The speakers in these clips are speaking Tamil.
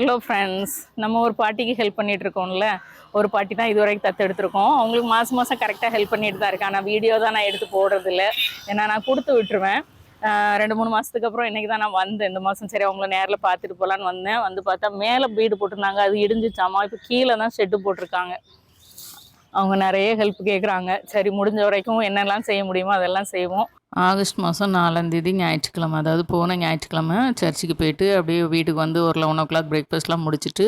ஹலோ ஃப்ரெண்ட்ஸ் நம்ம ஒரு பாட்டிக்கு ஹெல்ப் பண்ணிட்டு இருக்கோம்ல. ஒரு பாட்டி தான் இது வரைக்கும் தத்து எடுத்திருக்கோம். அவங்களுக்கு மாதம் மாதம் கரெக்டாக ஹெல்ப் பண்ணிட்டு தான் இருக்கேன் ஆனால் வீடியோ தான் நான் எடுத்து போடுறதில்ல. ஏன்னா நான் கொடுத்து விட்டுருவேன். ரெண்டு மூணு மாதத்துக்கு அப்புறம் இன்றைக்கி தான் நான் வந்தேன். இந்த மாதம் சரி அவங்கள நேரில் பார்த்துட்டு போகலான்னு வந்தேன். வந்து பார்த்தா மேலே வீடு போட்டிருந்தாங்க. அது இடிஞ்சிச்சாமா இப்போ கீழே தான் ஷெட்டு போட்டிருக்காங்க. அவங்க நிறைய ஹெல்ப் கேட்குறாங்க சரி முடிஞ்ச வரைக்கும் என்னெல்லாம் செய்ய முடியுமோ அதெல்லாம் செய்வோம். ஆகஸ்ட் மாதம் நாலாந்தேதி ஞாயிற்றுக்கிழமை. அதாவது போன ஞாயிற்றுக்கிழமை சர்ச்சுக்கு போயிட்டு அப்படியே வீட்டுக்கு வந்து ஒரு லெவன் ஓ கிளாக் பிரேக்ஃபாஸ்ட்லாம் முடிச்சுட்டு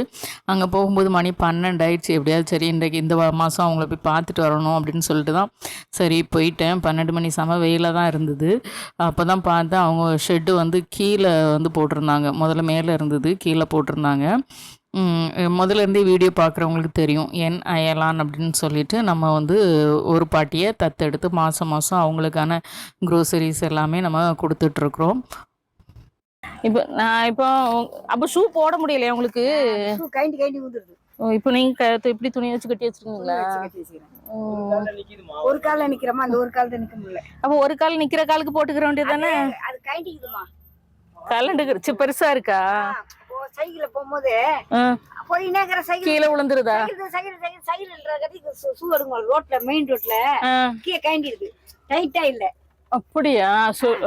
அங்கே போகும்போது மணி பன்னெண்டு ஆயிடுச்சு. எப்படியாவது சரி இன்றைக்கு இந்த மாதம் அவங்கள போய் பார்த்துட்டு வரணும் அப்படின்னு சொல்லிட்டு தான் சரி போயிட்டேன். பன்னெண்டு மணி செம வெயிலாக தான் இருந்தது. அப்போ தான் பார்த்தேன் அவங்க ஷெட்டு வந்து கீழே வந்து போட்டிருந்தாங்க. முதல்ல மேலே இருந்தது கீழே போட்டிருந்தாங்க. ம், முதல்ல இருந்தே வீடியோ பார்க்குறவங்களுக்கு தெரியும். என் அயலான் அப்படின்னு சொல்லிட்டு நம்ம வந்து ஒரு பாட்டியை தத்தெடுத்து மாதம் மாதம் அவங்களுக்கான க்ரோசரிஸ் எல்லாமே நம்ம கொடுத்துட்ருக்குறோம். இப்போ நான் இப்போ அப்போ ஷூ போட முடியலையா உங்களுக்கு? கைண்டி கைண்டி ஊந்துருது. ஓ, இப்போ நீங்க இப்படி துணி வச்சு கட்டி வச்சிருக்கீங்களா. ஒரு கால்ல நிக்கிறோமா? அந்த ஒரு கால் தான் நிக்க முடியல. அப்போ ஒரு கால் நிக்கிற காலுக்கு போட்டுக்கிற வேண்டியது தானே? அது கைண்டிக்குதுமா? கலண்டுக்கு பெருசா இருக்கா? சைக்கிள்ல போகும்போது ஆ, போய் நேக்கிற சைக்கிள் கீழே விழுந்துருதா? சைக்கிள் சைக்கிள் சைக்கிள் சைக்கிள் கட்டி ஷூ எடுங்க ரோட்ல மெயின் ரோட்ல கீழே கைண்டி இருக்கு டைட்டா இல்ல. அப்படியா? சு-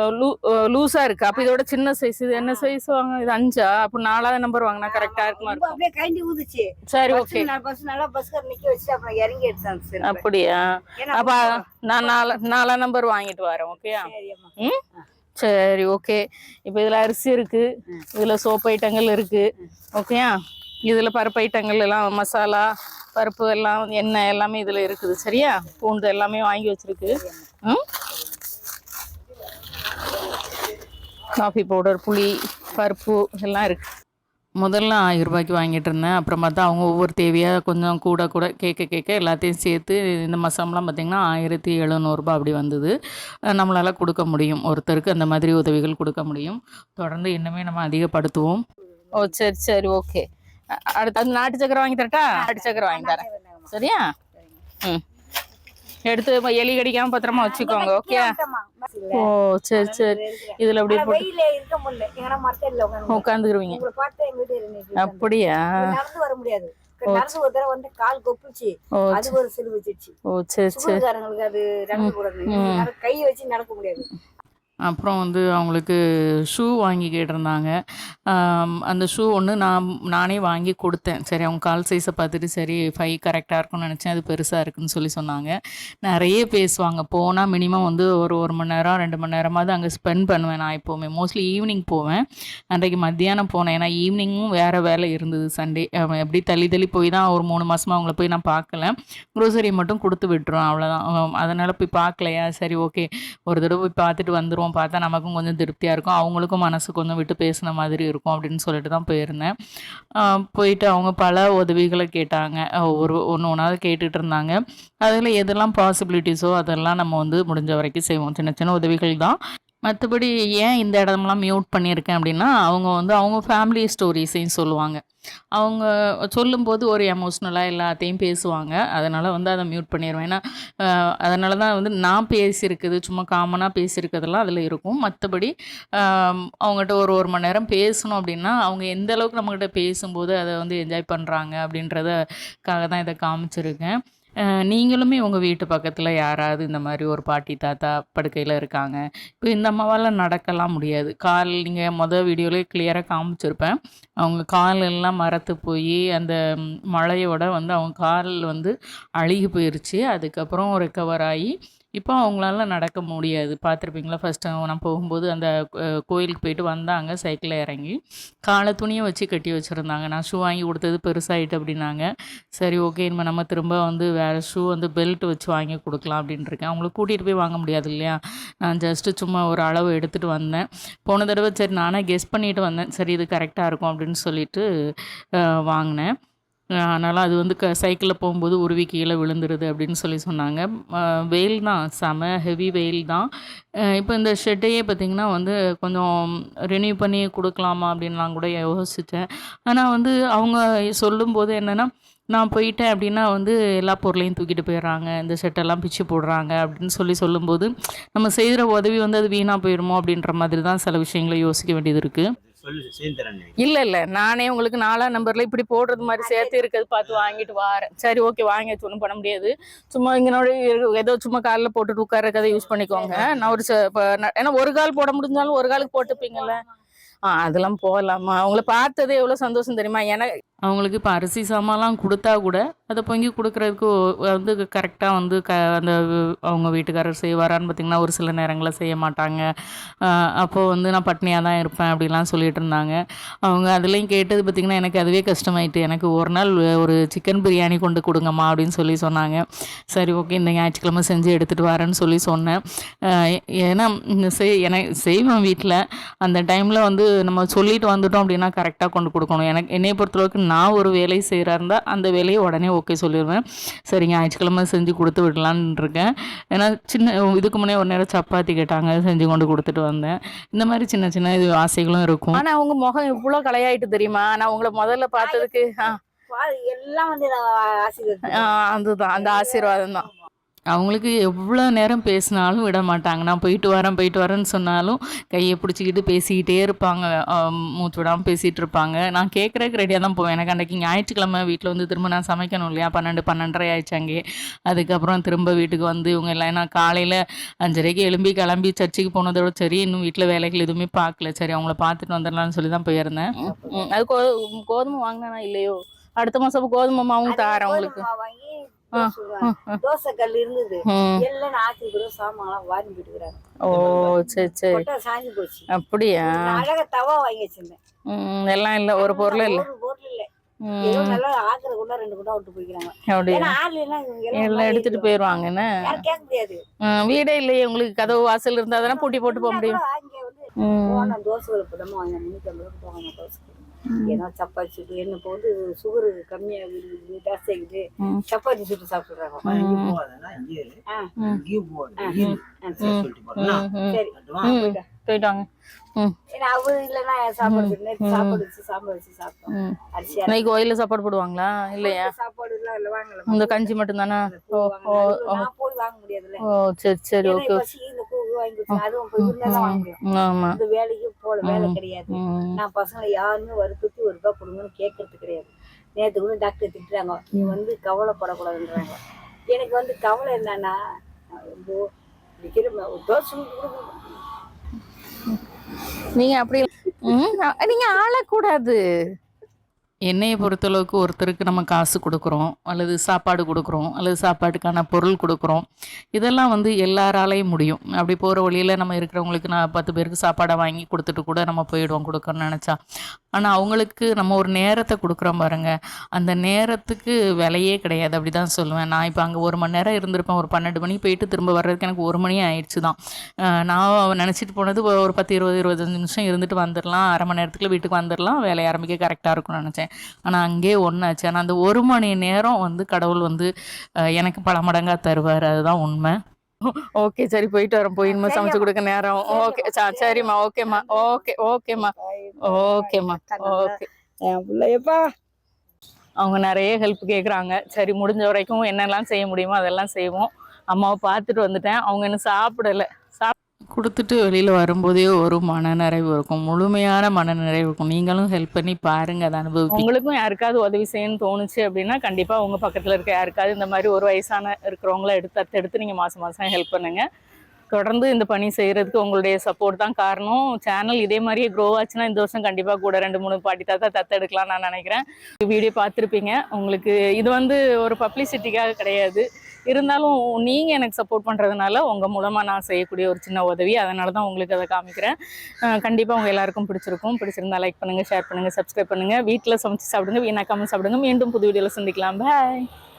லூசா இருக்கு. அப்ப இதோட சின்ன சைஸ் இது என்ன சைஸ் வாங்க? இது அஞ்சா? அப்ப நாலாவது நம்பர் வாங்கினா கரெக்டா இருக்குமா இருக்கும்? அப்படியே கைண்டி ஊதுச்சு. சரி ஓகே பஸ் நல்லா பஸ்கார நிக்க வச்சுட்டு அப்புறம் இறங்கி எடுத்தாங்க சரி அப்படியா? அப்ப நான் நாலா நாலாம் நம்பர் வாங்கிட்டு வரேன் ஓகேயா. ம்? சரி ஓகே இப்போ இதில் அரிசி இருக்கு. இதில் சோப்பு ஐட்டங்கள் இருக்கு. ஓகேயா இதில் பருப்பு ஐட்டங்கள் எல்லாம் மசாலா பருப்பு எல்லாம் எண்ணெய் எல்லாமே இதில் இருக்குது. சரியா? பூண்டு எல்லாமே வாங்கி வச்சிருக்கு. ம்? காஃபி பவுடர் புளி பருப்பு எல்லாம் இருக்கு. முதல்ல ஆயிரம் ரூபாய்க்கு வாங்கிட்டு இருந்தேன். அப்புறம் பார்த்தா அவங்க ஒவ்வொரு தேவையாக கொஞ்சம் கூட கூட கேட்க கேட்க எல்லாத்தையும் சேர்த்து இந்த மசாமெலாம் பார்த்திங்கன்னா ஆயிரத்தி எழுநூறுபா அப்படி வந்தது. நம்மளால கொடுக்க முடியும். ஒருத்தருக்கு அந்த மாதிரி உதவிகள் கொடுக்க முடியும். தொடர்ந்து இன்னுமே நம்ம அதிகப்படுத்துவோம். ஓ சரி சரி ஓகே. அடுத்து நாட்டு சக்கரை வாங்கி தரட்டா? நாட்டு சக்கரை வாங்கி தரேன். சரியா? ம். எடுத்து எலி கடிக்காம பத்திரமா வச்சுக்கோங்க ஓகே. ஓ சரி சரி. இதுல அப்படியே உட்காந்துக்கிருவீங்க அப்படியா? நடந்து வர முடியாது. நடந்து ஒரு தடவை வந்து கால் கொப்புச்சு அது ஒரு சிலு வச்சிருச்சு ஓ சரி சரி. அது நடக்க கூடாது கை வச்சு நடக்க முடியாது. அப்புறம் வந்து அவங்களுக்கு ஷூ வாங்கி கேட்டிருந்தாங்க. அந்த ஷூ ஒன்று நான் நானே வாங்கி கொடுத்தேன். சரி அவங்க கால் சைஸை பார்த்துட்டு சரி ஃபைவ் கரெக்டாக இருக்கும்னு நினச்சேன். அது பெருசாக இருக்குன்னு சொல்லி சொன்னாங்க. நிறைய பேசுவாங்க. போனால் மினிமம் வந்து ஒரு ஒரு மணி நேரம் ரெண்டு மணி நேரமாவது அங்கே ஸ்பெண்ட் பண்ணுவேன் நான் எப்போவுமே. மோஸ்ட்லி ஈவினிங் போவேன். அன்றைக்கு மத்தியானம் போனேன். ஏன்னா ஈவினிங்கும் வேறு வேலை இருந்தது சண்டே எப்படி தள்ளி தள்ளி போய் தான் ஒரு மூணு மாதமாக அவங்கள போய் நான் பார்க்கல. க்ரோசரி மட்டும் கொடுத்து விட்டுருவேன் அவ்வளோதான் அதனால் போய் பார்க்கலையா? சரி ஓகே ஒரு தடவை போய் பார்த்துட்டு வந்துடும் வந்துருவோம் பார்த்தா நமக்கும் கொஞ்சம் திருப்தியாக இருக்கும். அவங்களுக்கும் மனசு கொஞ்சம் விட்டு பேசின மாதிரி இருக்கும் அப்படின்னு சொல்லிட்டு தான் போயிருந்தேன். போயிட்டு அவங்க பல உதவிகளை கேட்டாங்க. ஒரு ஒன்று ஒன்றாவது கேட்டுட்டு இருந்தாங்க. அதில் எதெல்லாம் பாசிபிலிட்டிஸோ அதெல்லாம் நம்ம வந்து முடிஞ்ச வரைக்கும் செய்வோம். சின்ன சின்ன உதவிகள் தான். மற்றபடி ஏன் இந்த இடம்லாம் மியூட் பண்ணியிருக்கேன் அப்படின்னா அவங்க வந்து அவங்க ஃபேமிலி ஸ்டோரிஸையும் சொல்லுவாங்க. அவங்க சொல்லும்போது ஒரு எமோஷ்னலாக எல்லாத்தையும் பேசுவாங்க. அதனால் வந்து அதை மியூட் பண்ணிடுவேன் ஏன்னா அதனால தான் வந்து நான் பேசியிருக்குது சும்மா காமனாக பேசியிருக்கிறதெல்லாம் அதில் இருக்கும். மற்றபடி அவங்ககிட்ட ஒரு ஒரு மணி நேரம் பேசணும் அப்படின்னா அவங்க எந்த அளவுக்கு நம்மக்கிட்ட பேசும்போது அதை வந்து என்ஜாய் பண்ணுறாங்க அப்படின்றதுக்காக தான் இதை காமிச்சிருக்கேன். நீங்களுமே உங்கள் வீட்டு பக்கத்தில் யாராவது இந்த மாதிரி ஒரு பாட்டி தாத்தா படுக்கையில் இருக்காங்க. இப்போ இந்த அம்மாவால் நடக்கலாம் முடியாது. கால் நீங்கள் மொதல் வீடியோலேயே கிளியராக காமிச்சிருப்பேன். அவங்க கால் எல்லாம் மரத்து போய் அந்த மழையோட வந்து அவங்க கால் வந்து அழுகி போயிருச்சு. அதுக்கப்புறம் ரெக்கவர் ஆகி இப்போ அவங்களால நடக்க முடியாது. பார்த்துருப்பீங்களா? ஃபஸ்ட்டு நான் போகும்போது அந்த கோயிலுக்கு போயிட்டு வந்தாங்க. சைக்கிளில் இறங்கி. காலை துணியை வச்சு கட்டி வச்சுருந்தாங்க. நான் ஷூ வாங்கி கொடுத்தது பெருசாகிட்டு அப்படின்னாங்க. சரி ஓகே இனிமேல் நம்ம திரும்ப வந்து வேறு ஷூ வந்து பெல்ட் வச்சு வாங்கி கொடுக்கலாம் அப்படின்ட்டுருக்கேன் அவங்கள கூட்டிகிட்டு போய் வாங்க முடியாது இல்லையா? நான் ஜஸ்ட்டு சும்மா ஒரு அளவு எடுத்துகிட்டு வந்தேன். போன தடவை சரி நானே கெஸ் பண்ணிட்டு வந்தேன். சரி இது கரெக்டாக இருக்கும் அப்படின்னு சொல்லிட்டு வாங்கினேன். அதனால் அது வந்து க சைக்கிளில் போகும்போது உருவி கீழே விழுந்துருது அப்படின்னு சொல்லி சொன்னாங்க. வெயில் தான் செம ஹெவி வெயில் தான். இப்போ இந்த ஷெட்டையே பார்த்திங்கன்னா வந்து கொஞ்சம் ரினியூ பண்ணி கொடுக்கலாமா அப்படின்லாம் கூட யோசித்தேன் ஆனால் வந்து அவங்க சொல்லும்போது என்னென்னா நான் போயிட்டேன் அப்படின்னா வந்து எல்லா பொருளையும் தூக்கிட்டு போயிடுறாங்க. இந்த செட்டெல்லாம் பிச்சு போடுறாங்க அப்படின்னு சொல்லி சொல்லும்போது நம்ம செய்கிற உதவி வந்து அது வீணாக போயிடுமோ அப்படின்ற மாதிரி தான் சில விஷயங்களை யோசிக்க வேண்டியது இருக்குது இல்ல இல்ல. நானே உங்களுக்கு நாலா நம்பர்ல இப்படி போடுறது மாதிரி சேர்த்து இருக்கிறது பார்த்து வாங்கிட்டு வாரேன். சரி ஓகே வாங்கி ஒன்றும் பண்ண முடியாது. சும்மா இங்கனோட ஏதோ சும்மா காலில் போட்டுட்டு உட்கார கதை யூஸ் பண்ணிக்கோங்க. நான் ஒரு ஏன்னா ஒரு கால் போட முடிஞ்சாலும் ஒரு காலுக்கு போட்டுப்பீங்கல்ல. ஆ அதெல்லாம் போகலாமா அவங்கள பார்த்தது எவ்வளவு சந்தோஷம் தெரியுமா? எனக்கு அவங்களுக்கு இப்போ அரிசி சாமான்லாம் கொடுத்தா கூட அதை பொங்கி கொடுக்குறதுக்கு வந்து கரெக்டாக வந்து க அந்த அவங்க வீட்டுக்காரர் செய்வாரான்னு பார்த்தீங்கன்னா ஒரு சில நேரங்களில் செய்ய மாட்டாங்க. அப்போது வந்து நான் பட்னியாக தான் இருப்பேன் அப்படிலாம் சொல்லிட்டு இருந்தாங்க. அவங்க அதுலேயும் கேட்டது பார்த்திங்கன்னா எனக்கு அதுவே கஷ்டமாயிட்டு எனக்கு ஒரு நாள் ஒரு சிக்கன் பிரியாணி கொண்டு கொடுங்கம்மா அப்படின்னு சொல்லி சொன்னாங்க. சரி ஓகே இந்த ஞாயிற்றுக்கிழமை செஞ்சு எடுத்துகிட்டு வரேன்னு சொல்லி சொன்னேன். ஏன்னா செய் எனக்கு செய்வேன் வீட்டில் அந்த டைமில் வந்து நம்ம சொல்லிட்டு வந்துட்டோம் அப்படின்னா கரெக்டாக கொண்டு கொடுக்கணும். எனக்கு என்னை பொறுத்தளவுக்கு நான் ஒரு வேலை செய்கிறா இருந்தால் அந்த வேலையை உடனே ஓகே சொல்லிடுவேன் சரி ஞாயிற்றுக்கிழமை செஞ்சு கொடுத்து விடலான்னு இருக்கேன் ஏன்னா சின்ன இதுக்கு முன்னே ஒரு நேரம் சப்பாத்தி கேட்டாங்க செஞ்சு கொண்டு கொடுத்துட்டு வந்தேன். இந்த மாதிரி சின்ன சின்ன இது ஆசைகளும் இருக்கும். ஆனா அவங்க முகம் இவ்வளவு கலையாயிட்டு தெரியுமா? நான் உங்களை முதல்ல பார்த்ததுக்கு ஆ, பா- எல்லாம் வந்து நான் ஆசீர்வாதம் ஆ, அதுதான் அந்த ஆசீர்வாதம் தான். அவங்களுக்கு எவ்வளோ நேரம் பேசினாலும் விட மாட்டாங்க. நான் போயிட்டு வரேன் போயிட்டு வரேன்னு சொன்னாலும் கையை பிடிச்சிக்கிட்டு பேசிக்கிட்டே இருப்பாங்க. மூச்சு விடாமல் பேசிகிட்டு இருப்பாங்க. நான் கேட்குறதுக்கு ரெடியாக தான் போவேன். எனக்கு அன்றைக்கி ஞாயிற்றுக்கிழமை வீட்டில் வந்து திரும்ப நான் சமைக்கணும் இல்லையா? பன்னெண்டு பன்னெண்டரை ஆயிடுச்சு அங்கே. அதுக்கப்புறம் திரும்ப வீட்டுக்கு வந்து இவங்க எல்லாம் நான் காலையில் அஞ்சரைக்கு எழும்பி கிளம்பி சர்ச்சுக்கு போனதோட சரி இன்னும் வீட்டில் வேலைகள் எதுவுமே பார்க்கல. சரி அவங்கள பார்த்துட்டு வந்துடலாம்னு சொல்லி தான் போயிருந்தேன். அது கோ கோதுமை வாங்கினா இல்லையோ? அடுத்த மாசம் கோதுமை மாவும் தாரேன் வாங்கி தோசை. தோசை கல் இருந்தது. எல்லாம் ஆத்தி கூட சாமான்லாம் வாரி போட்டுக்கிறாங்க. ஓ சரி சரி. சாஞ்சி போச்சு. அப்படியா? அழகா தவா வாங்கி வச்சிருந்தேன். எல்லாம் இல்ல ஒரு பொருள் இல்ல. ஒரு பொருள் இல்ல. எடுத்துட்டு போயிருவாங்க வீடே இல்லையே உங்களுக்கு கதவு வாசல் இருந்தா பூட்டி போட்டு போக முடியும். ஏன்னா சப்பாத்தி சுட்டு என்ன இப்போ வந்து சுகரு கம்மியாகுது ஜாஸ்தி ஆகுது. ம். சப்பாத்தி சுட்டு சாப்பிடுறாங்க. போயிட்டாங்க. ம். ஏன்னா அவரு இல்லைன்னா சாப்பாடு சுட்டு நேத்து சாப்பாடு வச்சு சாம்பார் வச்சு சாப்பிட்டோம். ம். அரிசி இன்னைக்கு கோயில்ல சாப்பாடு போடுவாங்களா? இல்லையா? இந்த கஞ்சி மட்டும் தானே ஓ ஓ ஓ நான் போய் வாங்க முடியாதுல்ல. ஓ சரி சரி ஓகே வாங்கி வச்சு அதுவும் போய் தான் வாங்க முடியும் இந்த வேலைக்கு போல வேலை கிடையாது. நான் பசங்களை யாருமே வற்புறுத்தி ஒரு ரூபாய் கொடுங்கன்னு கேட்கறது கிடையாது. நேற்று கூட டாக்டர் திட்டுறாங்க நீ வந்து கவலைப்படக்கூடாதுன்றாங்க. எனக்கு வந்து கவலை என்னன்னா. நீங்க அப்படி நீங்க ஆளக்கூடாது. என்னையை பொறுத்தளவுக்கு ஒருத்தருக்கு நம்ம காசு கொடுக்குறோம் அல்லது சாப்பாடு கொடுக்குறோம் அல்லது சாப்பாட்டுக்கான பொருள் கொடுக்குறோம் இதெல்லாம் வந்து எல்லாராலையும் முடியும். அப்படி போகிற வழியில் நம்ம இருக்கிறவங்களுக்கு நான் பத்து பேருக்கு சாப்பாடை வாங்கி கொடுத்துட்டு கூட நம்ம போயிடுவோம் கொடுக்கணும்னு நினச்சா. ஆனால் அவங்களுக்கு நம்ம ஒரு நேரத்தை கொடுக்குறோம் பாருங்க. அந்த நேரத்துக்கு விலையே கிடையாது அப்படி தான் சொல்லுவேன். நான் இப்போ அங்கே ஒரு மணி நேரம் இருந்திருப்பேன் ஒரு பன்னெண்டு மணிக்கு போயிட்டு திரும்ப வர்றதுக்கு எனக்கு ஒரு மணி ஆயிடுச்சு தான் நான் நினச்சிட்டு போனது ஒரு பத்து இருபது இருபத்தஞ்சு நிமிஷம் இருந்துட்டு வந்துடலாம் அரை மணி நேரத்துக்குள்ள வீட்டுக்கு வந்துடலாம் வேலையை ஆரம்பிக்க கரெக்டாக இருக்கும்னு நினச்சேன். ஆனால் அங்கேயே ஒன்றாச்சு ஆனால் அந்த ஒரு மணி நேரம் வந்து கடவுள் வந்து எனக்கு பல மடங்காக தருவார். அதுதான் உண்மை. ஓகே சரி போயிட்டு வரோம். போய் இனிமே சமைச்சு கொடுக்க நேரம். ஓகே சரிம்மா. ஓகேம்மா. ஓகே ஓகேம்மா. ஓகேம்மா. ஓகே. என் பிள்ளையப்பா. அவங்க நிறைய ஹெல்ப் கேட்குறாங்க சரி முடிஞ்ச வரைக்கும் என்னெல்லாம் செய்ய முடியுமோ அதெல்லாம் செய்வோம். அம்மாவை பார்த்துட்டு வந்துட்டேன். அவங்க இன்னும் சாப்பிடல. சாப் கொடுத்துட்டு வெளியில் வரும்போதே ஒரு மனநிறைவு இருக்கும். முழுமையான மனநிறைவு இருக்கும். நீங்களும் ஹெல்ப் பண்ணி பாருங்கள் அதை அனுபவம் உங்களுக்கும் யாருக்காவது உதவி செய்யணும்னு தோணுச்சு அப்படின்னா கண்டிப்பாக உங்கள் பக்கத்தில் இருக்க யாருக்காவது இந்த மாதிரி ஒரு வயசான இருக்கிறவங்கள எடுத்து தத்து எடுத்து நீங்கள் மாதம் மாதம் ஹெல்ப் பண்ணுங்கள் தொடர்ந்து இந்த பணி செய்கிறதுக்கு உங்களுடைய சப்போர்ட் தான் காரணம். சேனல் இதே மாதிரியே க்ரோ ஆச்சுன்னா இந்த வருஷம் கண்டிப்பாக கூட ரெண்டு மூணு பாட்டி தாத்தா தத்து நான் நினைக்கிறேன். வீடியோ பார்த்துருப்பீங்க. உங்களுக்கு இது வந்து ஒரு பப்ளிசிட்டிக்காக கிடையாது. இருந்தாலும் நீங்கள் எனக்கு சப்போர்ட் பண்ணுறதுனால உங்கள் மூலமாக நான் செய்யக்கூடிய ஒரு சின்ன உதவி. அதனால தான் உங்களுக்கு அதை காமிக்கிறேன். கண்டிப்பாக உங்கள் எல்லாருக்கும் பிடிச்சிருக்கும். பிடிச்சிருந்தா லைக் பண்ணுங்கள் ஷேர் பண்ணுங்கள் சப்ஸ்கிரைப் பண்ணுங்கள் வீட்டில் சமைச்சு சாப்பிடுங்க வீணாக்காமல் சாப்பிடுங்க. மீண்டும் புது வீடியோவில் சந்திக்கலாம். பாய்